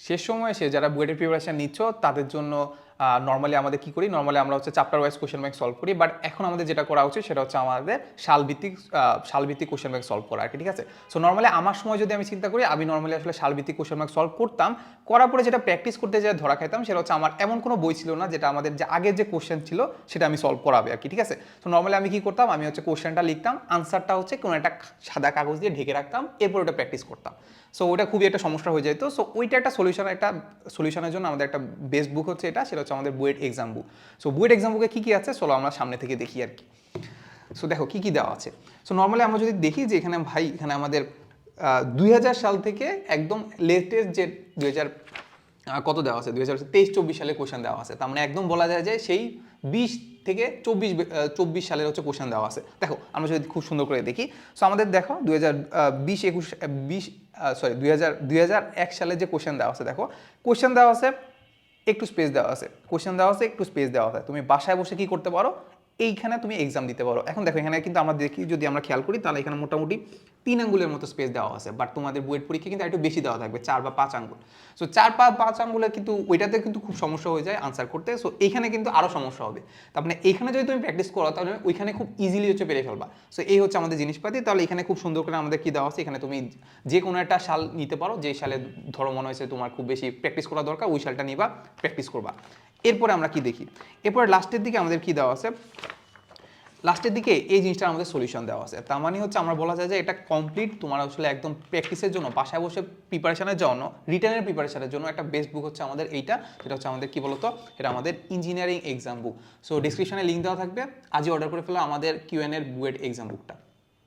শেষ সময় এসে যারা বুয়েটের প্রিপারেশান নিচ্ছ তাদের জন্য নর্মালি আমাদের কি করি? নর্মালি আমরা হচ্ছে chapter wise question bank solve করি বাট এখন আমাদের যেটা করা উচিত সেটা হচ্ছে আমাদের সালভিত্তিক সালভিত্তিক কোশ্চেন ব্যাংক সলভ করা আর কি, ঠিক আছে? সো নর্মালি আমার সময় যদি আমি চিন্তা করি, আমি নর্মালি আসলে সালভিত্তিক কোশ্চেন ব্যাংক সলভ করতাম, করার পরে যেটা প্র্যাকটিস করতে যা ধরা খাইতাম সেটা হচ্ছে আমার এমন কোনো বই ছিল না যেটা আমাদের যে আগের যে কোশ্চেন ছিল সেটা আমি সলভ করাবে আর কি, ঠিক আছে? তো নর্মালি আমি কি করতাম, আমি হচ্ছে কোশ্চেনটা লিখতাম আনসারটা হচ্ছে কোনো একটা সাদা কাগজ দিয়ে ঢেকে রাখতাম, এরপর ওটা প্র্যাকটিস করতাম। সো ওটা খুবই একটা সমস্যা হয়ে যেত সো ওইটা একটা সলিউশন একটা সলিউশনের জন্য আমাদের একটা বেস্ট বুক হচ্ছে এটা, সেটা হচ্ছে আমাদের BUET exam book so BUET exam বুকে কী কী আছে? চলো আমরা সামনে থেকে দেখি আর কি। সো দেখো, কী কী দেওয়া আছে? সো নর্মালি আমরা যদি দেখি যে এখানে ভাই, এখানে আমাদের দুই হাজার সাল থেকে একদম লেটেস্ট যে দুই হাজার কত দেওয়া আছে? দুই হাজার তেইশ, চব্বিশ সালে কোশ্চেন দেওয়া আছে। তার মানে একদম বলা যায় যে সেই বিশ থেকে চব্বিশ চব্বিশ সালের হচ্ছে কোশ্চেন দেওয়া আছে। দেখো, আমরা যদি খুব সুন্দর করে দেখি। সো আমাদের দেখো, দুই হাজার বিশ, একুশ, বিশ সরি দুই হাজার দুই হাজার এক সালে যে কোশ্চেন দেওয়া আছে, দেখো কোশ্চেন দেওয়া আছে একটু স্পেস দেওয়া আছে। কোশ্চেন দেওয়া আছে, একটু স্পেস দেওয়া আছে। তুমি বাসায় বসে কি করতে পারো? এইখানে তুমি এক্সাম দিতে পারো। এখন দেখো, এখানে কিন্তু আমরা দেখি, যদি আমরা খেয়াল করি, তাহলে এখানে মোটামুটি তিন আঙ্গুলের মতো স্পেস দেওয়া আছে। বাট তোমাদের বুয়েট পরীক্ষা কিন্তু একটু বেশি দেওয়া থাকবে, চার বা পাঁচ আঙ্গুল। সো চার বা পাঁচ আঙ্গুলে কিন্তু ওইটাতে কিন্তু খুব সমস্যা হয়ে যায় আনসার করতে। সো এখানে কিন্তু আরও সমস্যা হবে। তার মানে এখানে যদি তুমি প্র্যাকটিস করো, তাহলে ওইখানে খুব ইজিলি হচ্ছে পেরে ফেলবা। সো এই হচ্ছে আমাদের জিনিসপাতি। তাহলে এখানে খুব সুন্দর করে আমাদের কি দেওয়া আছে? এখানে তুমি যে কোনো একটা সাল নিতে পারো। যে সালে ধরো মনে হয়েছে তোমার খুব বেশি প্র্যাকটিস করা দরকার, ওই সালটা নিবা প্র্যাকটিস করবা। এরপরে আমরা কি দেখি? এরপরে লাস্টের দিকে আমাদের কি দেওয়া আছে? লাস্টের দিকে এই জিনিসটা আমাদের সলিউশন দেওয়া আছে। তার মানে হচ্ছে আমরা বলা যায় যে এটা কমপ্লিট তোমার আসলে একদম প্র্যাকটিসের জন্য, বাসায় বসে প্রিপারেশনের জন্য রিটার্নের প্রিপারেশনের জন্য একটা বেস্ট বুক হচ্ছে আমাদের এইটা, যেটা হচ্ছে আমাদের কি বলতো? এটা আমাদের ইঞ্জিনিয়ারিং এক্সাম বুক সো ডিসক্রিপশনে লিঙ্ক দেওয়া থাকবে। আজই অর্ডার করে ফেলো আমাদের কিউএন এর বুয়েট এক্সাম বুকটা